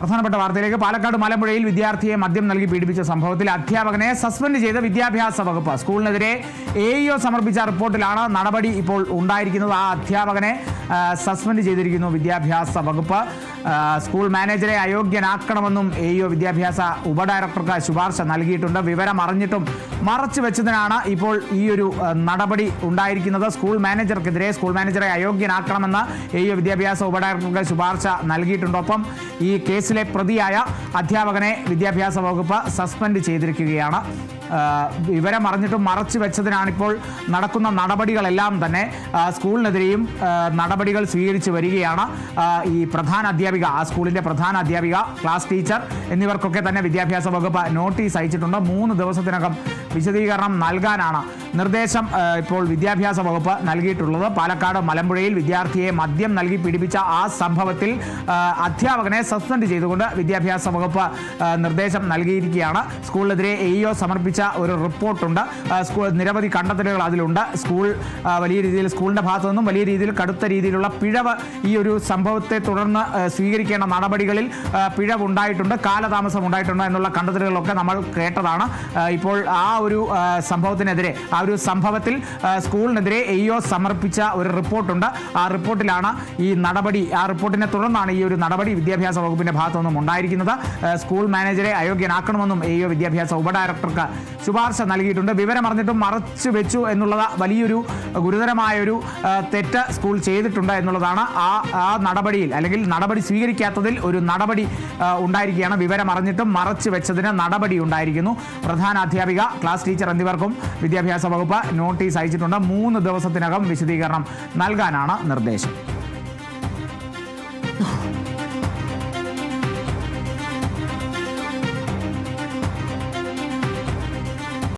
പ്രധാനപ്പെട്ട വാർത്തയിലേക്ക്. പാലക്കാട് മലമ്പുഴയിൽ വിദ്യാർത്ഥിയെ മദ്യം നൽകി പീഡിപ്പിച്ച സംഭവത്തിൽ അധ്യാപകനെ സസ്പെൻഡ് ചെയ്ത വിദ്യാഭ്യാസ വകുപ്പ്. സ്കൂളിനെതിരെ എ ഇഒ സമർപ്പിച്ച റിപ്പോർട്ടിലാണ് നടപടി ഇപ്പോൾ ഉണ്ടായിരിക്കുന്നത്. ആ അധ്യാപകനെ സസ്പെൻഡ് ചെയ്തിരിക്കുന്നു വിദ്യാഭ്യാസ വകുപ്പ്. സ്കൂൾ മാനേജറെ അയോഗ്യനാക്കണമെന്നും എ ഇഒ വിദ്യാഭ്യാസ ഉപഡയറക്ടർക്ക് ശുപാർശ നൽകിയിട്ടുണ്ട്. വിവരം അറിഞ്ഞിട്ടും മറച്ചു വെച്ചതിനാണ് ഇപ്പോൾ ഈ ഒരു നടപടി ഉണ്ടായിരിക്കുന്നത്. സ്കൂൾ മാനേജർക്കെതിരെ സ്കൂൾ മാനേജറെ അയോഗ്യനാക്കണമെന്ന് എ യു വിദ്യാഭ്യാസ ഉപഡയറക്ടർക്ക് ശുപാർശ നൽകിയിട്ടുണ്ട്. ഒപ്പം ഈ കേസിലെ പ്രതിയായ അധ്യാപകനെ വിദ്യാഭ്യാസ വകുപ്പ് സസ്പെൻഡ് ചെയ്തിരിക്കുകയാണ്. വിവരം അറിഞ്ഞിട്ടും മറച്ചു വെച്ചതിനാണിപ്പോൾ നടക്കുന്ന നടപടികളെല്ലാം തന്നെ സ്കൂളിനെതിരെയും നടപടികൾ സ്വീകരിച്ചു വരികയാണ്. ഈ പ്രധാന അധ്യാപിക ആ സ്കൂളിന്റെ പ്രധാന അധ്യാപിക ക്ലാസ് ടീച്ചർ എന്നിവർക്കൊക്കെ തന്നെ വിദ്യാഭ്യാസ വകുപ്പ് നോട്ടീസ് അയച്ചിട്ടുണ്ട്. മൂന്ന് ദിവസത്തിനകം വിശദീകരണം നൽകാനാണ് നിർദ്ദേശം ഇപ്പോൾ വിദ്യാഭ്യാസ വകുപ്പ് നൽകിയിട്ടുള്ളത്. പാലക്കാട് മലമ്പുഴയിൽ വിദ്യാർത്ഥിയെ മദ്യം നൽകി പീഡിപ്പിച്ച ആ സംഭവത്തിൽ അധ്യാപകനെ സസ്പെൻഡ് ചെയ്തുകൊണ്ട് വിദ്യാഭ്യാസ വകുപ്പ് നിർദ്ദേശം നൽകിയിരിക്കുകയാണ്. സ്കൂളിനെതിരെ എ ഇഒ സമർപ്പിച്ച ഒരു റിപ്പോർട്ടുണ്ട്. സ്കൂൾ നിരവധി കണ്ടെത്തലുകൾ അതിലുണ്ട്. സ്കൂൾ വലിയ രീതിയിൽ സ്കൂളിന്റെ ഭാഗത്തു നിന്നും വലിയ രീതിയിൽ കടുത്ത രീതിയിലുള്ള പിഴവ് ഈ ഒരു സംഭവത്തെ തുടർന്ന് സ്വീകരിക്കേണ്ട നടപടികളിൽ പിഴവുണ്ടായിട്ടുണ്ട് കാലതാമസം ഉണ്ടായിട്ടുണ്ട് എന്നുള്ള കണ്ടെത്തലുകളൊക്കെ നമ്മൾ കേട്ടതാണ്. ഇപ്പോൾ ആ ഒരു സംഭവത്തിനെതിരെ ഒരു സംഭവത്തിൽ സ്കൂളിനെതിരെ എ ഇഒ സമർപ്പിച്ച ഒരു റിപ്പോർട്ടുണ്ട്. ആ റിപ്പോർട്ടിലാണ് ഈ നടപടി ആ റിപ്പോർട്ടിനെ തുടർന്നാണ് ഈ ഒരു നടപടി വിദ്യാഭ്യാസ വകുപ്പിന്റെ ഭാഗത്തു നിന്നും ഉണ്ടായിരിക്കുന്നത് സ്കൂൾ മാനേജരെ അയോഗ്യനാക്കണമെന്നും എ ഇഒ വിദ്യാഭ്യാസ ഉപഡയറക്ടർക്ക് ശുപാർശ നൽകിയിട്ടുണ്ട്. വിവരം അറിഞ്ഞിട്ടും മറച്ചു വെച്ചു എന്നുള്ളത് വലിയൊരു ഗുരുതരമായൊരു തെറ്റ് സ്കൂൾ ചെയ്തിട്ടുണ്ട് എന്നുള്ളതാണ് ആ ആ നടപടിയിൽ അല്ലെങ്കിൽ നടപടി സ്വീകരിക്കാത്തതിൽ ഒരു നടപടി ആ, ഉണ്ടായിരിക്കുകയാണ്. വിവരം അറിഞ്ഞിട്ടും മറച്ചു വെച്ചതിന് നടപടി ഉണ്ടായിരിക്കുന്നു. പ്രധാന അധ്യാപിക ക്ലാസ് ടീച്ചർ എന്നിവർക്കും വിദ്യാഭ്യാസ വകുപ്പ് നോട്ടീസ് അയച്ചിട്ടുണ്ട്. മൂന്ന് ദിവസത്തിനകം വിശദീകരണം നൽകാനാണ് നിർദ്ദേശം.